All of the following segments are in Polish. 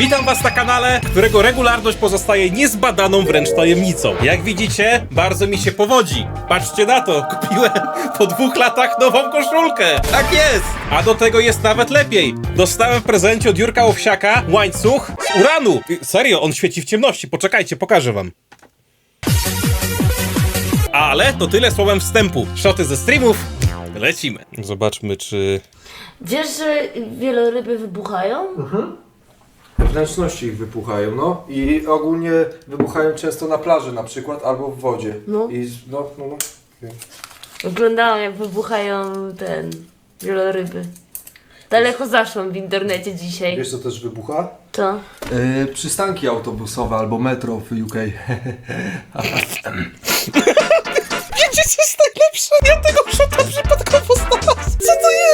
Witam was na kanale, którego regularność pozostaje niezbadaną wręcz tajemnicą. Jak widzicie, bardzo mi się powodzi. Patrzcie na to, kupiłem po dwóch latach nową koszulkę. Tak jest! A do tego jest nawet lepiej. Dostałem w prezencie od Jurka Owsiaka łańcuch z uranu. Serio, on świeci w ciemności. Poczekajcie, pokażę wam. Ale to tyle słowem wstępu. Szoty ze streamów. Lecimy. Zobaczmy, czy Wiesz, że wieloryby wybuchają? Wnętrzności ich wypuchają, no. I ogólnie wybuchają często na plaży na przykład, albo w wodzie. No. I z- no, no, no. Oglądałam, jak wybuchają ten wieloryby. Daleko zaszłam w internecie dzisiaj. Wiesz co też wybucha? To. Yy, przystanki autobusowe albo metro w UK. Wiecie, co jest najlepsze? Ja tego szota przypadkowo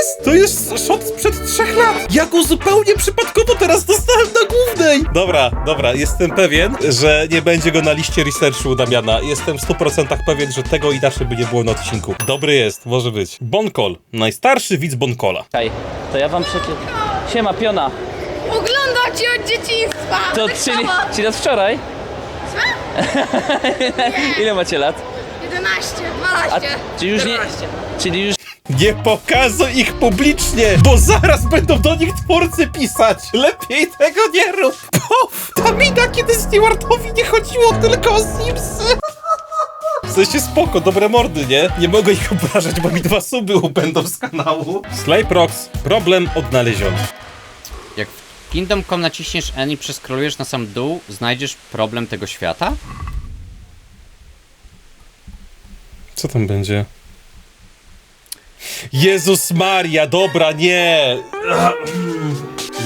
jest? To jest szot sprzed trzech lat. Ja go zupełnie przypadkowo teraz dostałem na głównej. Dobra, dobra, jestem pewien, że nie będzie go na liście researchu u Damiana. Jestem w 100% pewien, że tego inaczej by nie było na odcinku. Dobry jest, może być. Bonkol. Najstarszy widz Bonkola. Czekaj, to ja wam przeczytam. Siema, piona. Oglądam cię od dzieciństwa! To tak czyli, samo. czyli od wczoraj? Ile macie lat? 11, A, 12. czyli już nie. 14. Czyli już Nie pokazuj ich publicznie, bo zaraz będą do nich twórcy pisać. Lepiej tego nie rób. Pof, ta mina, kiedy Stewartowi nie chodziło tylko o Simsy. W sensie spoko, dobre mordy, nie? Nie mogę ich obrażać, bo mi dwa suby ubędą z kanału. Slayprox, problem odnaleziony. Jak w Kingdom Come naciśniesz N i przeskrolujesz na sam dół, znajdziesz problem tego świata? Co tam będzie? Jezus Maria, dobra, nie!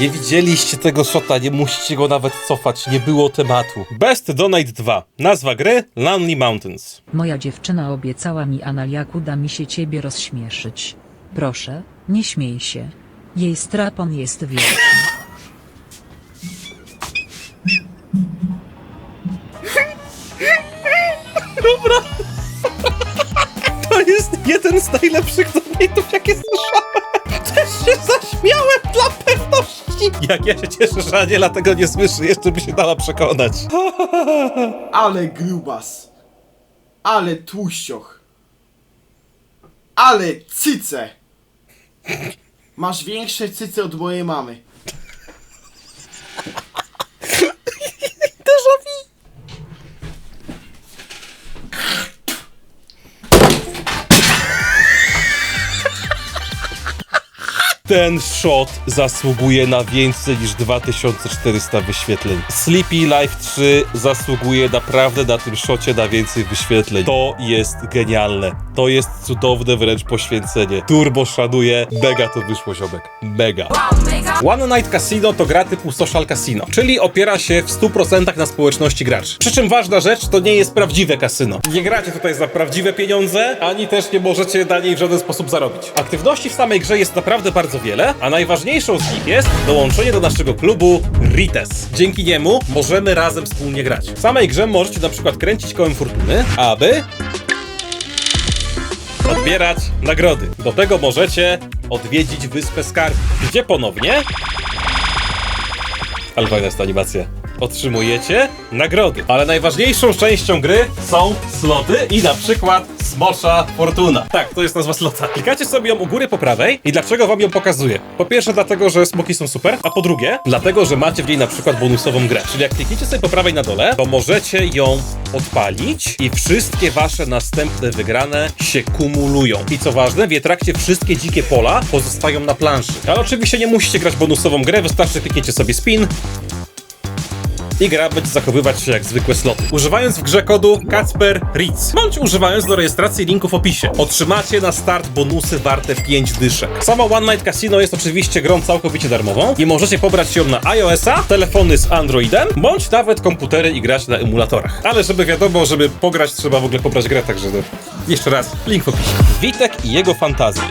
Nie widzieliście tego shota, nie musicie go nawet cofać, nie było tematu. Best Donate 2. Nazwa gry Lonely Mountains. Moja dziewczyna obiecała mi Analiaku da mi się ciebie rozśmieszyć. Proszę, nie śmiej się. Jej strapon jest wielki. To jest jeden z najlepszych donate'ów, jakie słyszałem. Też się zaśmiałem dla pewności. Jak ja się cieszę, że Aniela tego nie słyszy, jeszcze by się dała przekonać. Ale grubas. Ale tłuścioch. Ale cyce. Masz większe cyce od mojej mamy. Ten shot zasługuje na więcej niż 2400 wyświetleń. Sleepy Life 3 zasługuje naprawdę na tym shocie na więcej wyświetleń. To jest genialne. To jest cudowne wręcz poświęcenie. Turbo szanuję. Mega to wyszło, ziomek. Mega. One Night Casino to gra typu social casino, czyli opiera się w 100% na społeczności graczy. Przy czym ważna rzecz, to nie jest prawdziwe kasyno. Nie gracie tutaj za prawdziwe pieniądze, ani też nie możecie na niej w żaden sposób zarobić. Aktywności w samej grze jest naprawdę bardzo wiele, a najważniejszą z nich jest dołączenie do naszego klubu Rites. Dzięki niemu możemy razem wspólnie grać. W samej grze możecie na przykład kręcić kołem fortuny, aby odbierać nagrody. Do tego możecie odwiedzić Wyspę Skarb, gdzie ponownie... Ale fajna jest ta animacja. Otrzymujecie nagrody. Ale najważniejszą częścią gry są sloty i na przykład Smosza Fortuna. Tak, to jest nazwa slota. Klikacie sobie ją u góry po prawej i dlaczego wam ją pokazuję? Po pierwsze dlatego, że smoki są super, a po drugie dlatego, że macie w niej na przykład bonusową grę. Czyli jak klikniecie sobie po prawej na dole, to możecie ją odpalić i wszystkie wasze następne wygrane się kumulują. I co ważne, w jej trakcie wszystkie dzikie pola pozostają na planszy. Ale oczywiście nie musicie grać bonusową grę, wystarczy klikniecie sobie spin i gra będzie zachowywać się jak zwykłe sloty. Używając w grze kodu Kacper Ritz, bądź używając do rejestracji linku w opisie, otrzymacie na start bonusy warte 5 dyszek. Sama One Night Casino jest oczywiście grą całkowicie darmową i możecie pobrać ją na iOS-a, telefony z Androidem, bądź nawet komputery i grać na emulatorach. Ale żeby wiadomo, żeby pograć, trzeba w ogóle pobrać grę, także no, jeszcze raz, link w opisie. Witek i jego fantazje.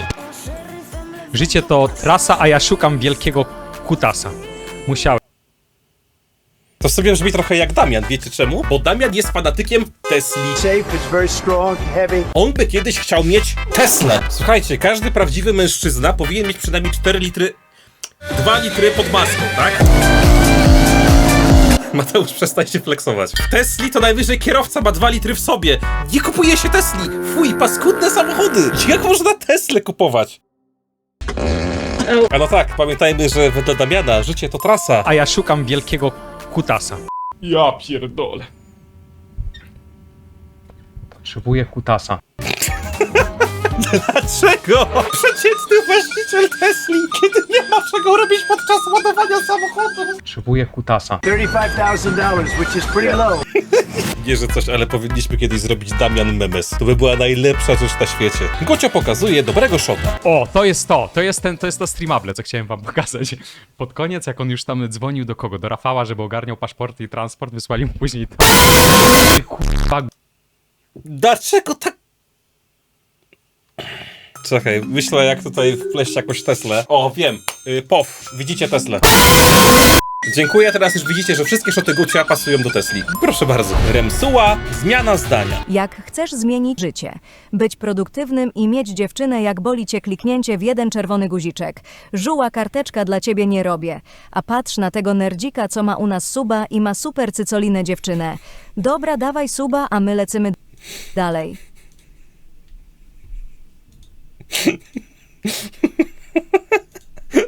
Życie to trasa, a ja szukam wielkiego kutasa. Musiałem. To sobie brzmi trochę jak Damian, wiecie czemu? Bo Damian jest fanatykiem Tesli. On by kiedyś chciał mieć Teslę. Słuchajcie, każdy prawdziwy mężczyzna powinien mieć przynajmniej 4 litry... 2 litry pod maską, tak? Mateusz, przestań się flexować. W Tesli to najwyżej kierowca ma 2 litry w sobie. Nie kupuje się Tesli. Fuj, paskudne samochody. Jak można Teslę kupować? A no tak, pamiętajmy, że wedle Damiana życie to trasa. A ja szukam wielkiego kutasa. Ja pierdolę. Potrzebuję kutasa. Dlaczego? Przeciętny właściciel Tesli, kiedy nie ma czego robić podczas ładowania samochodu. Potrzebuję kutasa. Nie, że coś, ale powinniśmy kiedyś zrobić Damian Memes. To by była najlepsza rzecz na świecie. Gocio pokazuje dobrego shota. O, to jest to, to jest ten, to jest to streamable, co chciałem wam pokazać. Pod koniec, jak on już tam dzwonił do kogo? Do Rafała, żeby ogarniał paszporty i transport, wysłali mu później to. Kurwa, Dlaczego tak... Czekaj, myślę jak tutaj wpleść jakąś Teslę. O, wiem. Y, POW. Widzicie Teslę. Dziękuję, teraz już widzicie, że wszystkie szoty Gucia pasują do Tesli. Proszę bardzo. Remsuła, zmiana zdania. Jak chcesz zmienić życie, być produktywnym i mieć dziewczynę, jak boli cię kliknięcie w jeden czerwony guziczek. Żuła karteczka dla ciebie nie robię. A patrz na tego nerdzika, co ma u nas suba i ma super cycolinę dziewczynę. Dobra, dawaj suba, a my lecimy dalej.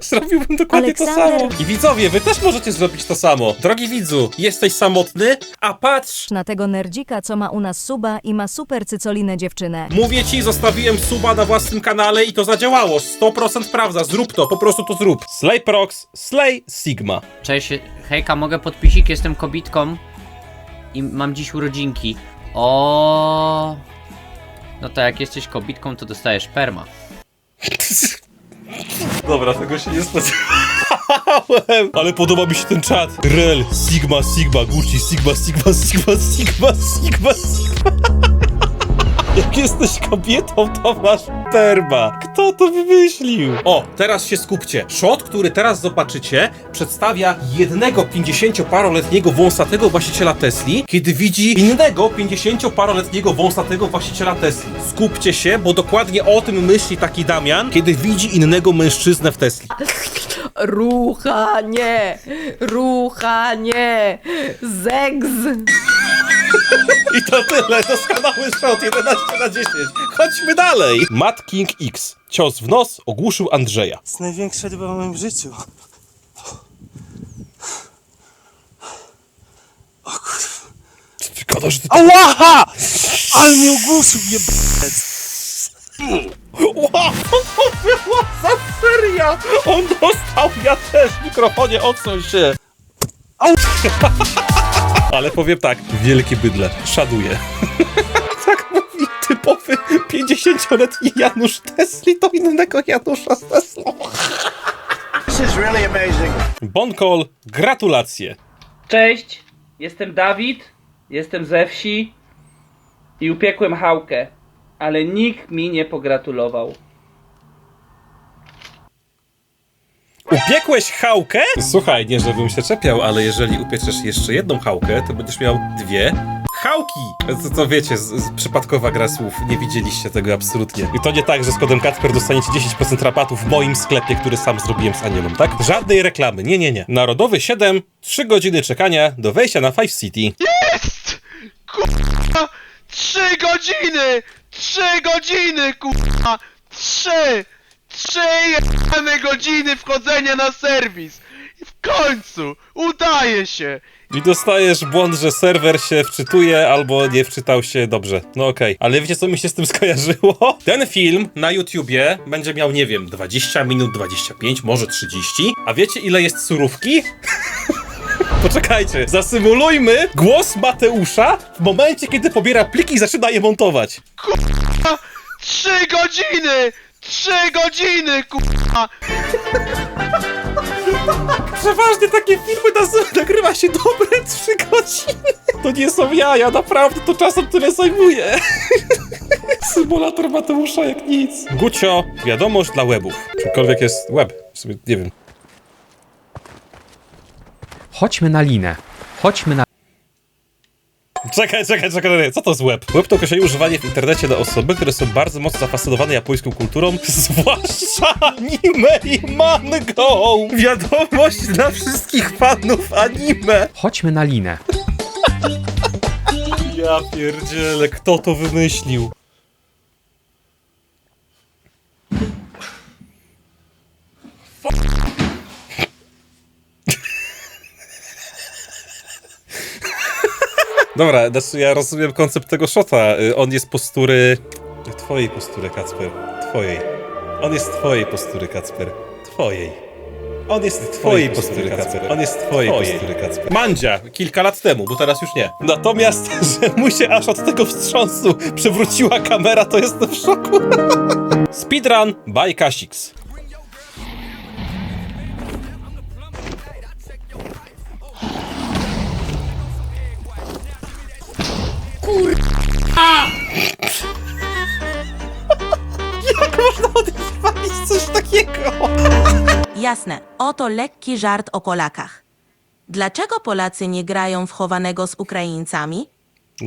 Zrobiłbym dokładnie to Aleksander- samo. I widzowie, wy też możecie zrobić to samo. Drogi widzu, jesteś samotny, a patrz, Na tego nerdzika, co ma u nas suba i ma super cycolinę dziewczynę. Mówię ci, zostawiłem suba na własnym kanale i to zadziałało. 100% prawda, zrób to, po prostu to zrób. Slay Prox, Slay Sigma. Cześć, hejka, mogę podpisik? Jestem kobitką i mam dziś urodzinki. O. No to jak jesteś kobitką, to dostajesz perma. Dobra, tego się nie spodziewałem. Ale podoba mi się ten czat. Rel, Sigma, Sigma, Gucci, Sigma, Sigma, Sigma, Sigma, Sigma, Sigma. Jak jesteś kobietą, to masz perma. Kto to wymyślił? O, teraz się skupcie. Shot, który teraz zobaczycie, przedstawia jednego 50-paroletniego wąsatego właściciela Tesli, kiedy widzi innego 50-paroletniego wąsatego właściciela Tesli. Skupcie się, bo dokładnie o tym myśli taki Damian, kiedy widzi innego mężczyznę w Tesli. Ruchanie! Ruchanie! Zegz! I to tyle, doskonały shot, 11 na 10. Chodźmy dalej. Matt King X. Cios w nos ogłuszył Andrzeja. jest największa ryba w moim życiu. Wygląda, że ty... Ała! Ale mnie ogłuszył, je Wow, to była za seria! On dostał, ja też, w mikrofonie, odsuń się. Ale powiem tak, wielkie bydle, szaduje. tak mówi typowy 50-letni Janusz Tesli do innego Janusza z Teslą. Bonkol, gratulacje. Cześć, jestem Dawid, jestem ze wsi i upiekłem chałkę, ale nikt mi nie pogratulował. Upiekłeś chałkę? Słuchaj, nie żebym się czepiał, ale jeżeli upieczesz jeszcze jedną chałkę, to będziesz miał dwie chałki. To, to wiecie, z, z, przypadkowa gra słów. Nie widzieliście tego absolutnie. I to nie tak, że z kodem Kacper dostaniecie 10% rabatu w moim sklepie, który sam zrobiłem z Anielą, tak? Żadnej reklamy, nie, nie, nie. Narodowy 7, 3 godziny czekania do wejścia na Five City. Trzy godziny! Trzy godziny, kurwa! Trzy! Trzy jebane godziny wchodzenia na serwis! I w końcu! Udaje się! I dostajesz błąd, że serwer się wczytuje albo nie wczytał się dobrze. No okej. Ale wiecie co mi się z tym skojarzyło? Ten film na YouTubie będzie miał, nie wiem, 20 minut, 25, może 30. A wiecie ile jest surówki? Poczekajcie, zasymulujmy głos Mateusza w momencie, kiedy pobiera pliki i zaczyna je montować. Trzy godziny! Trzy godziny, kurwa! Przeważnie takie filmy naz- nagrywa się dobre 3 godziny. To nie są jaja, naprawdę to czasem tyle zajmuje. Symulator Mateusza jak nic. Gucio, wiadomość dla webów. Czymkolwiek jest web, w sumie nie wiem. Chodźmy na linę. Chodźmy na... Czekaj, czekaj, czekaj, co to jest web? Web to określenie używanie w internecie dla osoby, które są bardzo mocno zafascynowane japońską kulturą, zwłaszcza anime i mangą. Wiadomość dla wszystkich fanów anime. Chodźmy na linę. Ja pierdzielę, kto to wymyślił? Dobra, znaczy ja rozumiem koncept tego shota. Y, On jest postury... Twojej postury, Kacper. Twojej. On jest twojej postury, Kacper. Twojej. On jest twojej postury, Kacper. On jest twojej postury, Kacper. Mandzia, kilka lat temu, bo teraz już nie. Natomiast, że mu się aż od tego wstrząsu przewróciła kamera, to jestem w szoku. Speedrun by Kasix. Jak można odwalić coś takiego? Jasne, oto lekki żart o Polakach. Dlaczego Polacy nie grają w chowanego z Ukraińcami?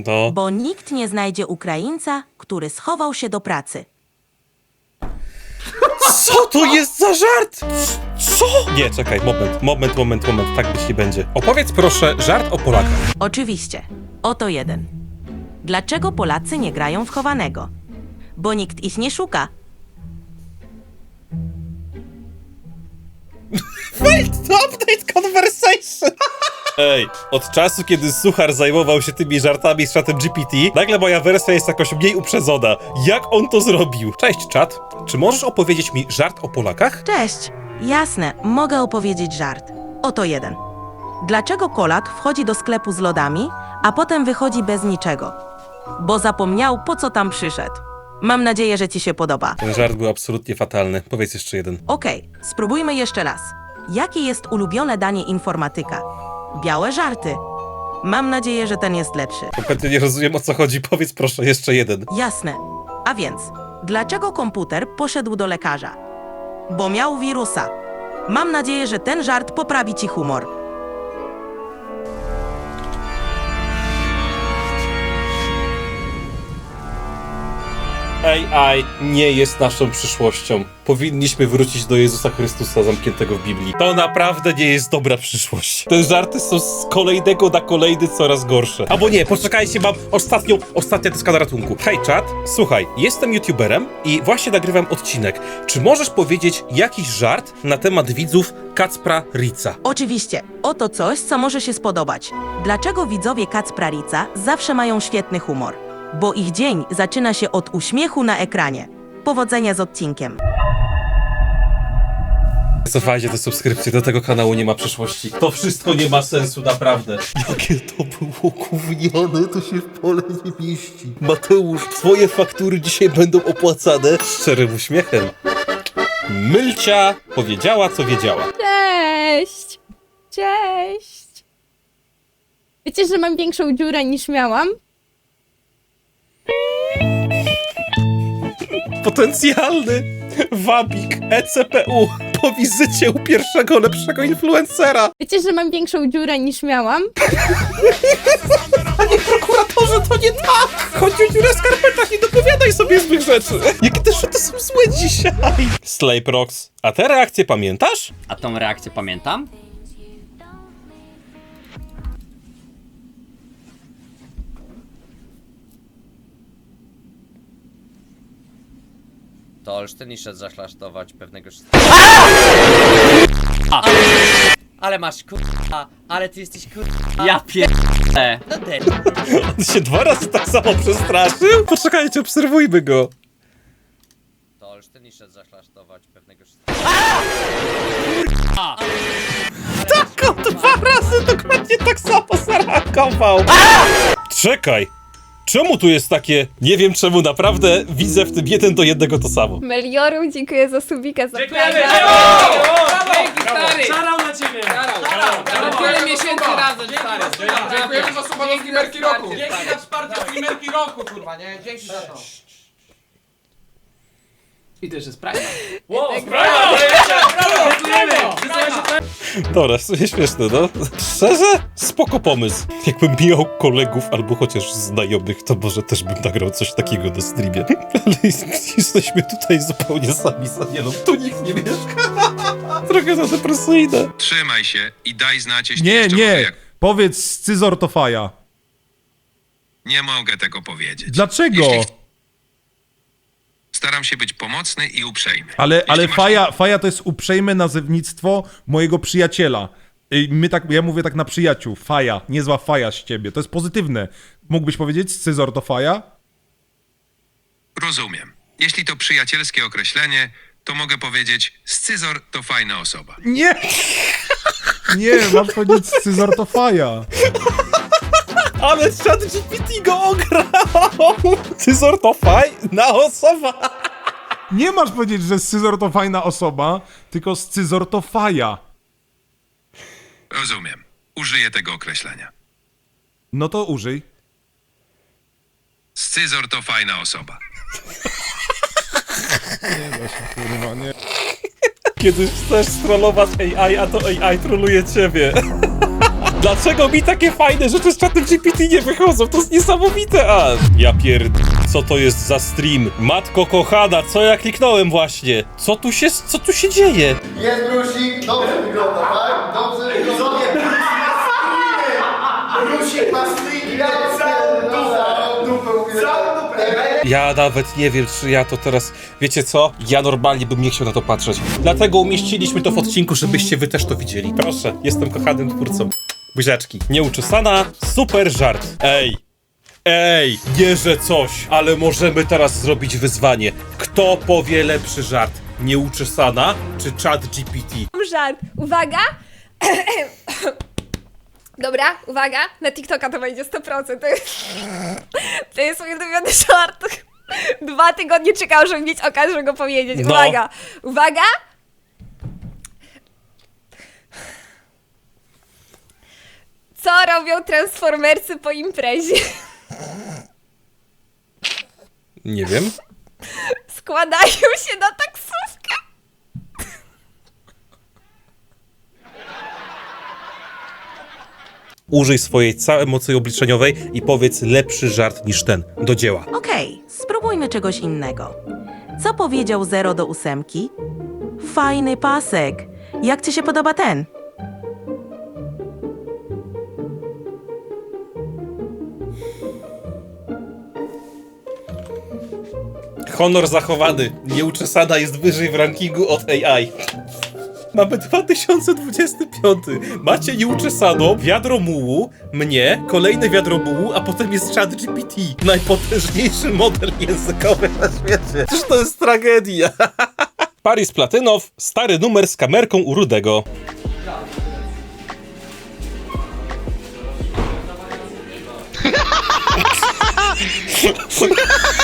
No. Bo nikt nie znajdzie Ukraińca, który schował się do pracy. Co to jest za żart? Co? Nie, czekaj, moment, moment, moment, moment, tak być nie będzie. Opowiedz proszę żart o Polakach. Oczywiście, oto jeden. Dlaczego Polacy nie grają w chowanego? Bo nikt ich nie szuka. Failed to update conversation! Ej, od czasu, kiedy Suchar zajmował się tymi żartami z czatem GPT, nagle moja wersja jest jakoś mniej uprzedzona. Jak on to zrobił? Cześć, czat. Czy możesz opowiedzieć mi żart o Polakach? Cześć! Jasne, mogę opowiedzieć żart. Oto jeden. Dlaczego Kolak wchodzi do sklepu z lodami, a potem wychodzi bez niczego? Bo zapomniał, po co tam przyszedł. Mam nadzieję, że ci się podoba. Ten żart był absolutnie fatalny. Powiedz jeszcze jeden. Okej, spróbujmy jeszcze raz. Jakie jest ulubione danie informatyka? Białe żarty. Mam nadzieję, że ten jest lepszy. Kompletnie nie rozumiem o co chodzi. Powiedz proszę jeszcze jeden. Jasne. A więc, dlaczego komputer poszedł do lekarza? Bo miał wirusa. Mam nadzieję, że ten żart poprawi ci humor. AI nie jest naszą przyszłością. Powinniśmy wrócić do Jezusa Chrystusa zamkniętego w Biblii. To naprawdę nie jest dobra przyszłość. Te żarty są z kolejnego na kolejny coraz gorsze. Albo nie, poczekajcie, mam ostatnią, ostatnia deska na ratunku. Hej czat, słuchaj, jestem youtuberem i właśnie nagrywam odcinek. Czy możesz powiedzieć jakiś żart na temat widzów Kacpra Rica? Oczywiście, oto coś, co może się spodobać. Dlaczego widzowie Kacprarica zawsze mają świetny humor? Bo ich dzień zaczyna się od uśmiechu na ekranie. Powodzenia z odcinkiem. Cofajcie te subskrypcje, do tego kanału nie ma przyszłości. To wszystko nie ma sensu, naprawdę. Jakie to było gówniane, to się w pole nie mieści. Mateusz, twoje faktury dzisiaj będą opłacane szczerym uśmiechem. Mylcia powiedziała, co wiedziała. Cześć! Cześć! Wiecie, że mam większą dziurę niż miałam? Potencjalny wabik ECPU po wizycie u pierwszego lepszego influencera. Wiecie, że mam większą dziurę niż miałam? Panie prokuratorze, to nie tak! Chodzi o dziurę w skarpetach, nie dopowiadaj sobie złych rzeczy. Jakie te szoty są złe dzisiaj. Slape Rocks, a te reakcje pamiętasz? A tą reakcję pamiętam? To Olsztyn i szedł zaszlasztować pewnego... Ale masz kurwa, ale ty jesteś kurwa. Ja pierdolę. No debil. On się dwa razy tak samo przestraszył? Poczekajcie, obserwujmy go. To Olsztyn i szedł zaszlasztować pewnego... Tak, on dwa razy dokładnie tak samo zareagował. Czekaj, czemu tu jest takie... Nie wiem czemu, naprawdę widzę w tym jeden do jednego to samo. Melioru, dziękuję za subika, za Szarał na ciebie! Szarał! Wiele miesięcy razem, stary! Dziękujemy za suba do streamerki roku! Dzięki za wsparcie streamerki roku, kurwa, nie? Dzięki za to! I to jeszcze jest Prime. Wow, brawo! Dobra, w sumie śmieszne, no. Szczerze? Spoko pomysł. Jakbym miał kolegów albo chociaż znajomych, to może też bym nagrał coś takiego na streamie. Ale jesteśmy tutaj zupełnie sami z Anielą. Tu nikt nie mieszka. Trochę za depresyjne. Trzymaj się i daj znać, jeśli Nie, jeszcze nie. jak... Powiedz scyzor to faja. Nie mogę tego powiedzieć. Dlaczego? Jeśli... Staram się być pomocny i uprzejmy. Ale, Jeśli ale masz- faja, faja to jest uprzejme nazewnictwo mojego przyjaciela. My tak, ja mówię tak na przyjaciół. Faja, niezła faja z ciebie. To jest pozytywne. Mógłbyś powiedzieć scyzor to faja? Rozumiem. Jeśli to przyjacielskie określenie, to mogę powiedzieć, Scyzor to fajna osoba. Nie! Nie, masz powiedzieć scyzor to faja. Ale chat GPT go ograł! Cyzor to fajna osoba! Nie masz powiedzieć, że scyzor to fajna osoba, tylko scyzor to faja. Rozumiem. Użyję tego określenia. No to użyj. Scyzor to fajna osoba. Kurwa, nie. Kiedy chcesz strollować AI, a to AI troluje ciebie. Dlaczego mi takie fajne rzeczy z czatem GPT nie wychodzą? To jest niesamowite aż! Ja pierd... Co to jest za stream? Matko kochana, co ja kliknąłem właśnie? Co tu się... co tu się dzieje? Jest brusik, dobrze wygląda, tak? Dobrze wygląda. Brusik ma street, ja całą dupę, całą dupę. Ja nawet nie wiem, czy ja to teraz... Wiecie co? Ja normalnie bym nie chciał na to patrzeć. Dlatego umieściliśmy to w odcinku, żebyście wy też to widzieli. Proszę, jestem kochanym twórcą. Buziaczki. Nieuczesana, super żart. Ej, Ej, nie że coś, ale możemy teraz zrobić wyzwanie. Kto powie lepszy żart? Nieuczesana czy chat GPT? Mam żart. Uwaga! Dobra, uwaga. Na TikToka to będzie 100%. To jest, to jest żart. Dwa tygodnie czekałam, żeby mieć okazję, żeby go powiedzieć. No. Uwaga! Uwaga! Co robią transformersy po imprezie? Nie wiem. Składają się na taksówkę. Użyj swojej całej mocy obliczeniowej i powiedz lepszy żart niż ten. Do dzieła. Okej, spróbujmy czegoś innego. Co powiedział 0 do ósemki? Fajny pasek. Jak ci się podoba ten? Honor zachowany. Nieuczesana jest wyżej w rankingu od AI. Mamy 2025. Macie nieuczesaną, wiadro mułu, mnie, kolejne wiadro mułu, a potem jest chat GPT. Najpotężniejszy model językowy na świecie. Przecież to jest tragedia. Paris Platynow, stary numer z kamerką u Rudego.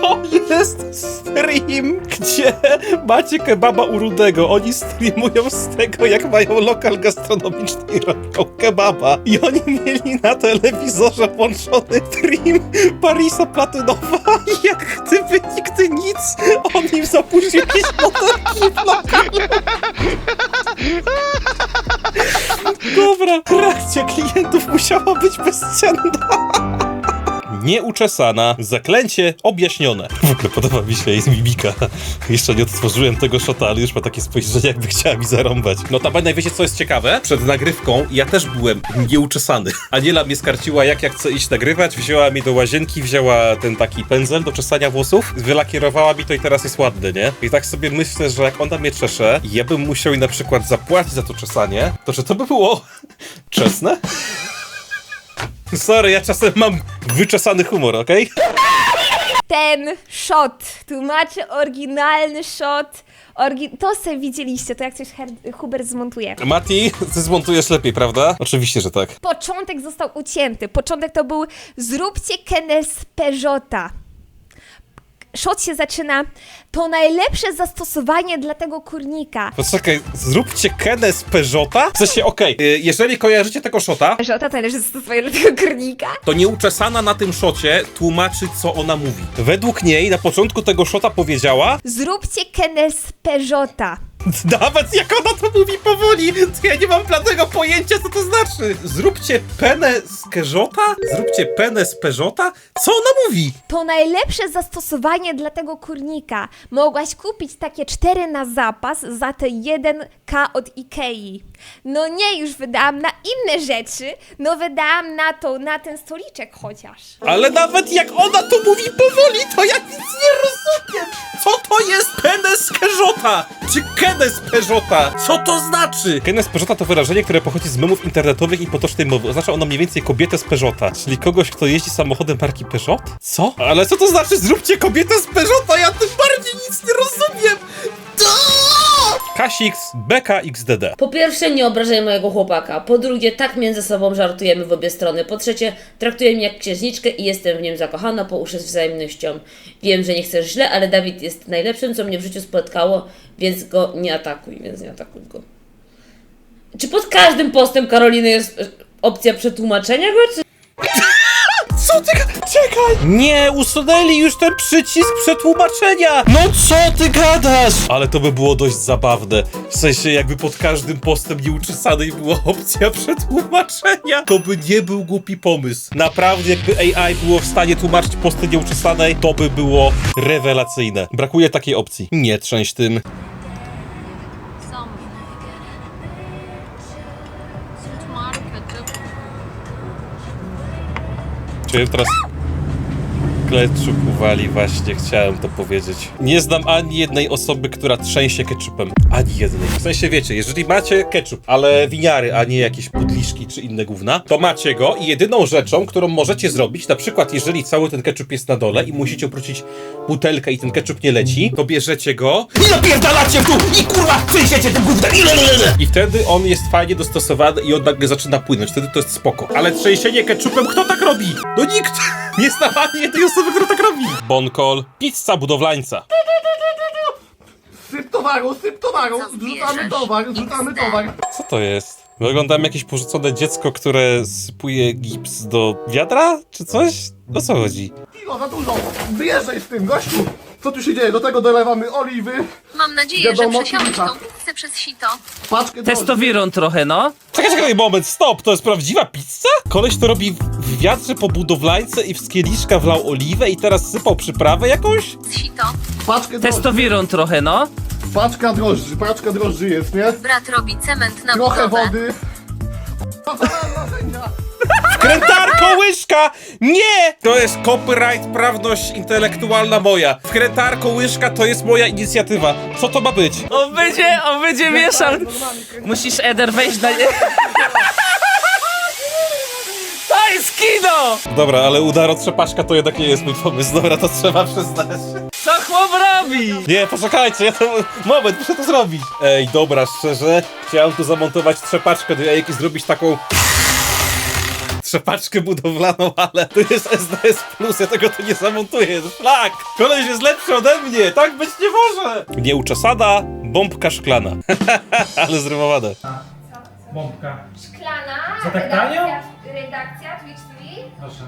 To jest stream, gdzie macie kebaba u Rudego. Oni streamują z tego, jak mają lokal gastronomiczny i robią kebaba. I oni mieli na telewizorze włączony stream Parisa Platynowa. Jak gdyby nigdy nic, oni zapuścili motorki w lokalu. Dobra, reakcja klientów musiała być bezcenna. Nieuczesana, zaklęcie objaśnione. W ogóle podoba mi się jej mimika. Jeszcze nie odtworzyłem tego shota, ale już ma takie spojrzenie, jakby chciała mi zarąbać. No tam wiecie co jest ciekawe? Przed nagrywką ja też byłem nieuczesany. Aniela mnie skarciła, jak ja chcę iść nagrywać, wzięła mi do łazienki, wzięła ten taki pędzel do czesania włosów, wylakierowała mi to i teraz jest ładny, nie? I tak sobie myślę, że jak ona mnie czesze, i ja bym musiał jej na przykład zapłacić za to czesanie, to czy to by było czesne? Sorry, ja czasem mam wyczesany humor, okej? Ten shot. Tłumaczę oryginalny shot. Orgi... To se widzieliście, to jak coś Her- Hubert zmontuje. Mati, ty zmontujesz lepiej, prawda? Oczywiście, że tak. Początek został ucięty. Początek to był zróbcie Kenel z Peugeota. Szot się zaczyna, to najlepsze zastosowanie dla tego kurnika. Poczekaj, zróbcie Kenę z Peugeota? W sensie, okej, y, jeżeli kojarzycie tego szota, Szota to najlepsze zastosowanie dla tego kurnika. to nieuczesana na tym szocie tłumaczy, co ona mówi. Według niej na początku tego szota powiedziała, Zróbcie kenel z Peugeota. Nawet jak ona to mówi powoli, to ja nie mam bladego pojęcia, co to znaczy. Zróbcie penę z Keżota? Zróbcie penę z Peugeota? Co ona mówi? To najlepsze zastosowanie dla tego kurnika. Mogłaś kupić takie cztery na zapas za te 1K od Ikei. No nie, już wydałam na inne rzeczy, no wydałam na to, na ten stoliczek chociaż. Ale nawet jak ona to mówi powoli, to ja nic nie rozumiem. Co to jest penę z Keżota? Czy z Peugeota? Co to znaczy? Kenę z Peugeota to wyrażenie, które pochodzi z memów internetowych i potocznej mowy. Oznacza ono mniej więcej kobietę z Peugeota, czyli kogoś, kto jeździ samochodem marki Peugeot? Co? Ale co to znaczy? Zróbcie kobietę z Peugeota, ja tym bardziej nic nie rozumiem. Kasix BKXDD. Po pierwsze, nie obrażaj mojego chłopaka. Po drugie, tak między sobą żartujemy w obie strony. Po trzecie, traktuję mnie jak księżniczkę i jestem w nim zakochana po uszy z wzajemnością. Wiem, że nie chcesz źle, ale Dawid jest najlepszym, co mnie w życiu spotkało, więc go nie atakuj, więc nie atakuj go. Czy pod każdym postem Karoliny jest e, opcja przetłumaczenia go, czy... Co ty Czekaj! Nie, usunęli już ten przycisk przetłumaczenia! No co ty gadasz? Ale to by było dość zabawne. W sensie, jakby pod każdym postem nieuczesanej była opcja przetłumaczenia. To by nie był głupi pomysł. Naprawdę, jakby AI było w stanie tłumaczyć posty nieuczesanej, to by było rewelacyjne. Brakuje takiej opcji. Nie trzęść tym. Czy teraz ketchup uwali, właśnie chciałem to powiedzieć. Nie znam ani jednej osoby, która trzęsie ketchupem. Ani jednej. W sensie wiecie, jeżeli macie ketchup, ale winiary, a nie jakieś pudliszki czy inne gówna, to macie go i jedyną rzeczą, którą możecie zrobić, na przykład jeżeli cały ten ketchup jest na dole i musicie obrócić butelkę i ten ketchup nie leci, to bierzecie go i napierdalacie w dół i kurwa trzęsiecie tym gównem. I wtedy on jest fajnie dostosowany i on zaczyna płynąć. Wtedy to jest spoko. Ale trzęsienie ketchupem, kto tak robi? No nikt! Nie znam ani jednej osoby, która tak robi. Bonkol, pizza budowlańca. Syp towaru, syp towaru! Zrzucamy towar, zrzucamy towar! Co to jest? Wyglądam jakieś porzucone dziecko, które sypuje gips do wiadra? Czy coś? O co chodzi? Kilo za dużo! Wyjeżdżaj z tym, gościu! Co tu się dzieje? Do tego dolewamy oliwy, Mam nadzieję, Wiadomo, że przesiąść kilka. Przez sito. paczkę Testowiron trochę, no. Czekaj, czekaj, moment, stop, to jest prawdziwa pizza? Koleś to robi w wiatrze po budowlańce i w z kieliszka wlał oliwę i teraz sypał przyprawę jakąś? Z sito. Paczkę Testowiron trochę, no. Paczka drożdży, paczka drożdży jest, nie? Brat robi cement na Trochę budowę. wody. narzędzia! Wkrętarko łyżka! Nie! To jest copyright, prawność intelektualna moja. Wkrętarko łyżka to jest moja inicjatywa. Co to ma być? On będzie, on będzie mieszał. Musisz, Eder, wejść na nie. To jest kino! Dobra, ale udaro trzepaszka to jednak nie jest mój pomysł. Dobra, to trzeba przyznać. Co chłop robi? Nie, poczekajcie, ja to... Moment, muszę to zrobić. Ej, dobra, szczerze, chciałem tu zamontować trzepaczkę do jajek i zrobić taką... Trzepaczkę budowlaną, ale to jest SDS+, ja tego tu nie zamontuję, to szlak! Koleś jest lepszy ode mnie, tak być nie może! Nieuczesana, bombka szklana. ale zrymowane. Bombka. Szklana, Za tak tanio? redakcja, Twitch TV. Proszę.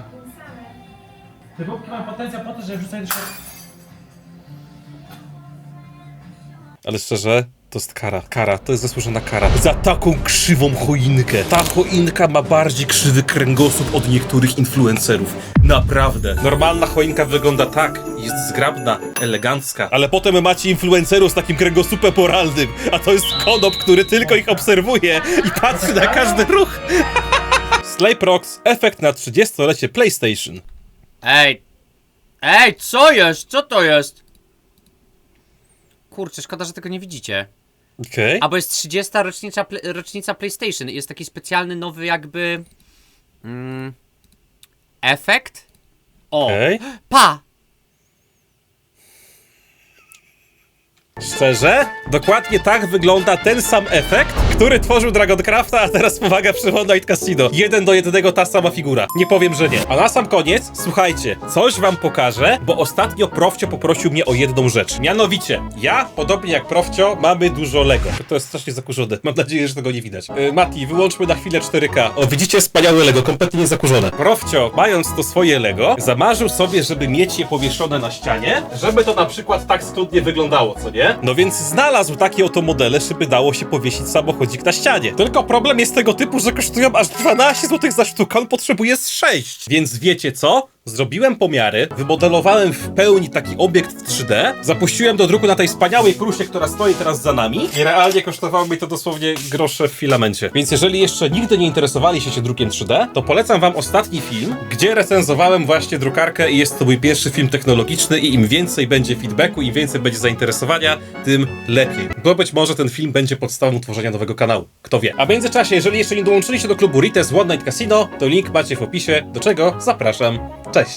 Te bombki mają potencjał po to, że wrzucaj do środka. Ale szczerze, to jest kara. Kara, to jest zasłużona kara. Za taką krzywą choinkę. Ta choinka ma bardziej krzywy kręgosłup od niektórych influencerów. Naprawdę. Normalna choinka wygląda tak. Jest zgrabna, elegancka. Ale potem macie influencerów z takim kręgosłupem moralnym. A to jest konop, który tylko ich obserwuje i patrzy na każdy ruch. Slayprox, efekt na 30-lecie PlayStation. Ej! Ej, co jest? Co to jest? Kurczę, szkoda, że tego nie widzicie. Okej. A bo jest 30. rocznica, pl- rocznica PlayStation. Jest taki specjalny nowy jakby... Mm, efekt? O! Okej. Pa! Szczerze? Dokładnie tak wygląda ten sam efekt, który tworzył Dragoncrafta, a teraz pomaga przy Night Casino. Jeden do jednego ta sama figura. Nie powiem, że nie. A na sam koniec, słuchajcie, coś wam pokażę, bo ostatnio Profcio poprosił mnie o jedną rzecz. Mianowicie, ja, podobnie jak Profcio, mamy dużo Lego. To jest strasznie zakurzone. Mam nadzieję, że tego nie widać. Yy, Mati, wyłączmy na chwilę 4K. O, widzicie? Wspaniałe Lego, kompletnie niezakurzone. Profcio, mając to swoje Lego, zamarzył sobie, żeby mieć je powieszone na ścianie, żeby to na przykład tak schludnie wyglądało, co nie? No więc znalazł takie oto modele, żeby dało się powiesić samochodzik na ścianie. Tylko problem jest tego typu, że kosztują aż 12 zł za sztukę, on potrzebuje z 6. Więc wiecie co? Zrobiłem pomiary, wymodelowałem w pełni taki obiekt w 3D, zapuściłem do druku na tej wspaniałej krusie, która stoi teraz za nami i realnie kosztowało mi to dosłownie grosze w filamencie. Więc jeżeli jeszcze nigdy nie interesowaliście się drukiem 3D, to polecam wam ostatni film, gdzie recenzowałem właśnie drukarkę i jest to mój pierwszy film technologiczny i im więcej będzie feedbacku, im więcej będzie zainteresowania, tym lepiej. Bo być może ten film będzie podstawą tworzenia nowego kanału. Kto wie. A w międzyczasie, jeżeli jeszcze nie dołączyliście do klubu Rites One Night Casino, to link macie w opisie, do czego zapraszam. ったりし